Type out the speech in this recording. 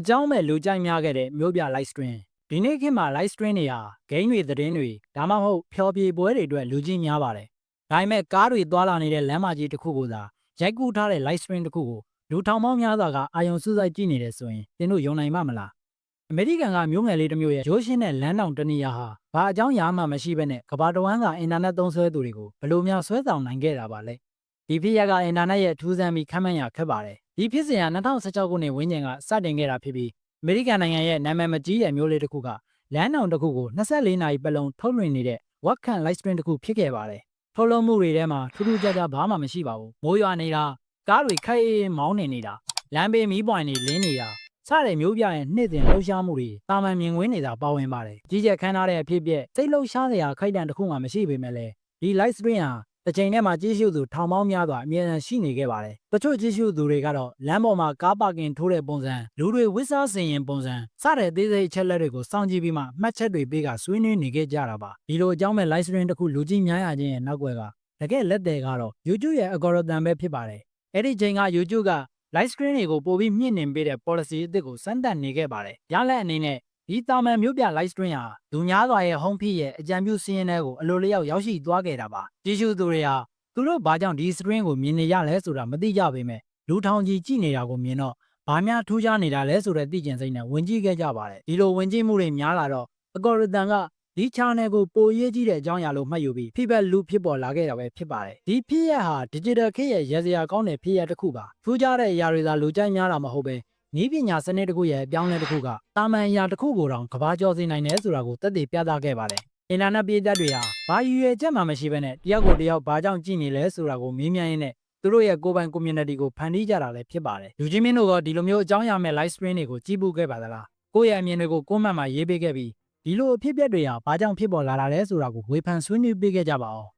အကြောင်းမဲ့လူကြိုက်များခဲ့တဲ့မျိုးပြ live stream ဒီနေ့ခေတ်မှာ live stream တွေဟာ game တွေသတင်းတွေဒါမှမဟုတ်ဖျော်ဖြေပွဲတွေအတွက်လူကြီးများပါတယ်။ဒါပေမဲ့ကားတွေသွားလာနေတဲ့လမ်းမကြီးတစ်ခုကိုသာရိုက်ကူးထားတဲ့ live stream တစ်ခုကိုလူထောင်ပေါင်းများစွာကအာယုံစူးစိုက်ကြည့်နေတယ်ဆိုရင်သင်တို့ယုံနိုင်မှာမလား။အမေရိကန်ကမျိုးငယ်လေးတစ်မျိုးရဲ့ရိုးရှင်းတဲ့လမ်းတောင်တစ်နေရာဟာဘာအကြောင်းရာမှမရှိဘဲနဲ့ကမ္ဘာတစ်ဝန်းကအင်တာနက်သုံးစွဲသူတွေကိုဘယ်လိုများဆွဲဆောင်နိုင်ခဲ့တာပါလဲ။ ဒီဖြစ်ရပ်ကအင်တာနက်ရဲ့ထူးဆန်းပြီးခမ်းမှန်းရခက်ပါတယ်။ဒီဖြစ်စဉ်က2016ခုနှစ်ဝန်းကျင်ကစတင်ခဲ့တာဖြစ်ပြီးအမေရိကန်နိုင်ငံရဲ့နာမည်မကြီးတဲ့မျိုးလေးတစ်ခုကလမ်းတောင်တစ်ခုကို24နာရီပတ်လုံးထုတ်လွှင့်နေတဲ့ Wakan Live Stream တစ်ခုဖြစ်ခဲ့ပါတယ်။ထုတ်လွှင့်မှုတွေထဲမှာထူးထူးခြားခြားဘာမှမရှိပါဘူး။မိုးရွာနေတာကားတွေခိုက်အေးမောင်းနေနေတာလမ်းဘေးမီးပွိုင်တွေလင်းနေတာစတဲ့မျိုးပြရဲ့နှစ်စဉ်လှုပ်ရှားမှုတွေတာမန်မြင်ကွင်းနေတာပါဝင်ပါတယ်။ကြီးကျယ်ခမ်းနားတဲ့အဖြစ်အပျက်စိတ်လှုပ်ရှားစရာခိုက်တန်တစ်ခုမှမရှိပေမဲ့လည်းဒီ live stream ဟာ တစ်ချိန်ထဲမှာကြီးစုသူထောင်ပေါင်းများစွာအမြဲတမ်းရှိနေခဲ့ပါတယ်။တချို့ကြီးစုသူတွေကတော့လမ်းပေါ်မှာကားပါကင်ထိုးတဲ့ပုံစံလူတွေဝစ်စားစင်ရင်ပုံစံစတဲ့အသေးစိတ်အချက်လက်တွေကိုစောင့်ကြည့်ပြီးမှမှတ်ချက်တွေပေးကဆွေးနွေးနေခဲ့ကြတာပါ။ဒီလိုအကြောင်းမဲ့ live stream တစ်ခုလူကြီးများရခြင်းရဲ့နောက်ွယ်ကတကယ်လက်တယ်ကတော့ YouTube ရဲ့ algorithm ပဲဖြစ်ပါတယ်။အဲ့ဒီချိန်က YouTube က live screen တွေကိုပိုပြီးမြင့်တင်ပေးတဲ့ policy အသစ်ကိုစမ်းသပ်နေခဲ့ပါတယ်။ရလက်အနေနဲ့ ဒီတာမန်မျိုးပြ live stream ဟာလူများစွာရဲ့ home feed ရဲ့အကြံပြုစည်းရင်းတွေကိုအလိုလျောက်ရောက်ရှိသွားခဲ့တာပါ။ကြည့်ရှုသူတွေဟာသူတို့ဘာကြောင့်ဒီ screen ကိုမြင်နေရလဲဆိုတာမသိကြပေမဲ့လူထောင်ကြီးကြည့်နေတာကိုမြင်တော့ဘာများထူးခြားနေတာလဲဆိုတဲ့သိကျင်စိတ်နဲ့ဝင်ကြည့်ခဲ့ကြပါတယ်။ဒီလိုဝင်ကြည့်မှုတွေများလာတော့ algorithm ကဒီ channel ကိုပိုရေးကြီးတဲ့အကြောင်းအရာလို့မှတ်ယူပြီး feedback loop ဖြစ်ပေါ်လာခဲ့တာပဲဖြစ်ပါတယ်။ဒီဖြစ်ရပ်ဟာ digital ခေတ်ရဲ့ရေစရာကောင်းတဲ့ဖြစ်ရပ်တစ်ခုပါ။ထူးခြားတဲ့အရာတွေသာလူကြိုက်များတာမဟုတ်ပဲ နည်းပညာစနစ်တစ်ခုရဲ့အပြောင်းအလဲတစ်ခုကတာမန်အရာတစ်ခုကိုတောင်ကဘာကျော်စေနိုင်တယ်ဆိုတာကိုသက်သေပြသခဲ့ပါတယ်။အင်တာနက်ပြည်သက်တွေဟာဘာရည်ရွယ်ချက်မှမရှိဘဲနဲ့တယောက်ကိုတယောက်ဘာကြောင့်ကြည့်နေလဲဆိုတာကိုမေးမြန်းရင်းနဲ့သူတို့ရဲ့ကိုယ်ပိုင် community ကိုဖန်တီးကြတာလည်းဖြစ်ပါတယ်။လူချင်းမင်းတို့ကဒီလိုမျိုးအကြောင်းအရာမဲ့ live stream တွေကိုကြည့်ဖို့ခဲ့ပါသလား။ကိုယ့်ရဲ့အမြင်တွေကို comment မှာရေးပေးခဲ့ပြီးဒီလိုအဖြစ်အပျက်တွေဟာဘာကြောင့်ဖြစ်ပေါ်လာတာလဲဆိုတာကိုဝေဖန်ဆွေးနွေးပေးခဲ့ကြပါအောင်